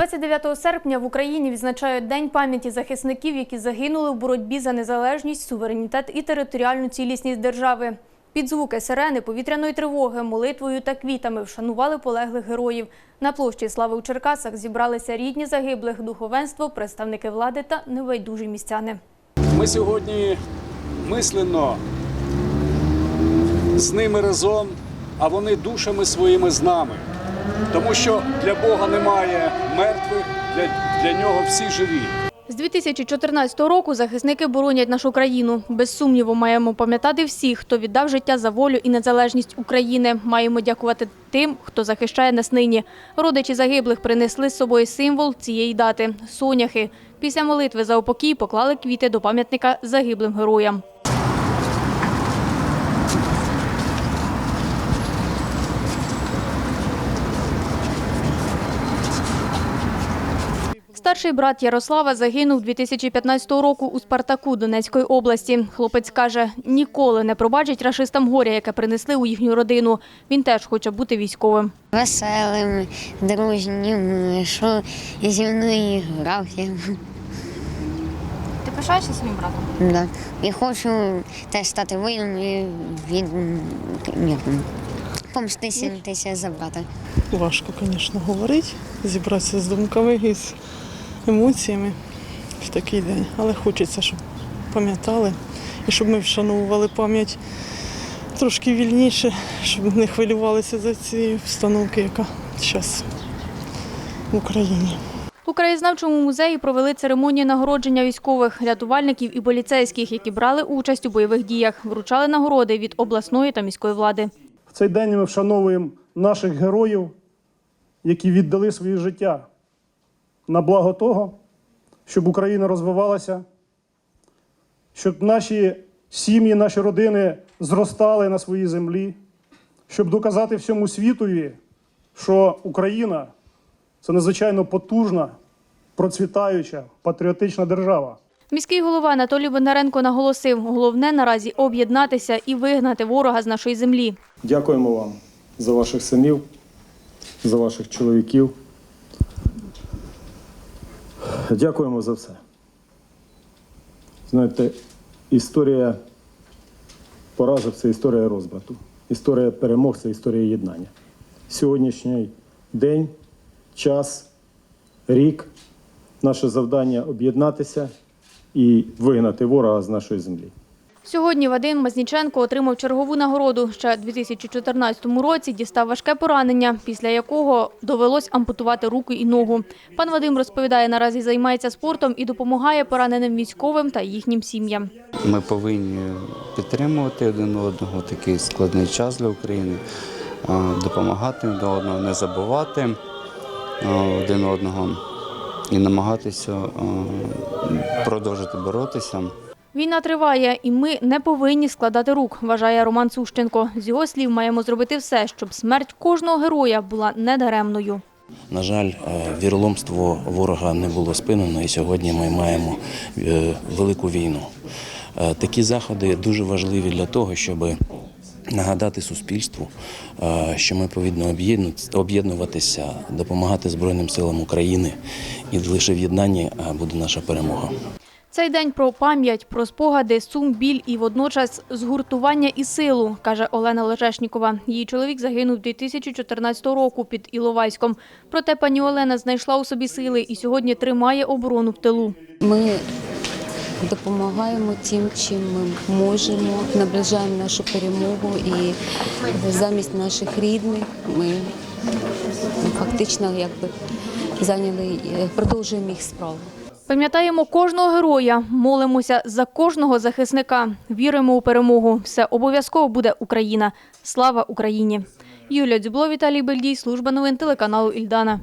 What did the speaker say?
29 серпня в Україні відзначають День пам'яті захисників, які загинули в боротьбі за незалежність, суверенітет і територіальну цілісність держави. Під звуки сирени, повітряної тривоги, молитвою та квітами вшанували полеглих героїв. На площі Слави у Черкасах зібралися рідні загиблих, духовенство, представники влади та небайдужі містяни. Ми сьогодні мислено з ними разом, а вони душами своїми з нами. Тому що для Бога немає мертвих, для, для нього всі живі. З 2014 року захисники боронять нашу країну. Без сумніву, маємо пам'ятати всіх, хто віддав життя за волю і незалежність України. Маємо дякувати тим, хто захищає нас нині. Родичі загиблих принесли з собою символ цієї дати – соняхи. Після молитви за упокій поклали квіти до пам'ятника загиблим героям. Старший брат Ярослава загинув 2015 року у Спартаку Донецької області. Хлопець каже, ніколи не пробачить рашистам горя, яке принесли у їхню родину. Він теж хоче бути військовим. веселим, дружнім, що зі мною грався. Ти пишаєшся своїм братом? Да. І хочу теж стати воїном і від помститися за брата. Важко, звісно, говорити, зібратися з думками емоціями в такий день. Але хочеться, щоб пам'ятали і щоб ми вшановували пам'ять трошки вільніше, щоб не хвилювалися за ці встановки, яка зараз в Україні. У краєзнавчому музеї провели церемонію нагородження військових, рятувальників і поліцейських, які брали участь у бойових діях. Вручали нагороди від обласної та міської влади. В цей день ми вшановуємо наших героїв, які віддали своє життя на благо того, щоб Україна розвивалася, щоб наші сім'ї, наші родини зростали на своїй землі, щоб доказати всьому світові, що Україна це надзвичайно потужна, процвітаюча, патріотична держава. Міський голова Анатолій Бондаренко наголосив, головне наразі об'єднатися і вигнати ворога з нашої землі. Дякуємо вам за ваших синів, за ваших чоловіків. Дякуємо за все. Знаєте, історія поразок це історія розбрату. Історія перемог це історія єднання. Сьогоднішній день, час, рік, наше завдання об'єднатися і вигнати ворога з нашої землі. Сьогодні Вадим Мазніченко отримав чергову нагороду. Ще у 2014 році дістав важке поранення, після якого довелось ампутувати руку і ногу. Пан Вадим розповідає, наразі займається спортом і допомагає пораненим військовим та їхнім сім'ям. Ми повинні підтримувати один одного такий складний час для України, допомагати один одного, не забувати один одного і намагатися продовжити боротися. Війна триває, і ми не повинні складати рук, вважає Роман Сущенко. З його слів, маємо зробити все, щоб смерть кожного героя була недаремною. На жаль, е, віроломство ворога не було спинено, і сьогодні ми маємо е, велику війну. Е, Такі заходи дуже важливі для того, щоб нагадати суспільству, що ми повинні об'єднуватися- допомагати Збройним силам України, і лише в єднанні буде наша перемога. Цей день про пам'ять, про спогади, сум, біль і водночас згуртування і силу, каже Олена Лежешнікова. Її чоловік загинув 2014 року під Іловайськом. Проте пані Олена знайшла у собі сили і сьогодні тримає оборону в тилу. Ми допомагаємо тим, чим ми можемо, наближаємо нашу перемогу і замість наших рідних ми фактично якби зайняли, е, продовжуємо їх справу. Пам'ятаємо кожного героя, молимося за кожного захисника. Віримо у перемогу. Все обов'язково буде Україна. Слава Україні! Юлія Дзюбло, Віталій Бельдій, служба новин телеканалу Ільдана.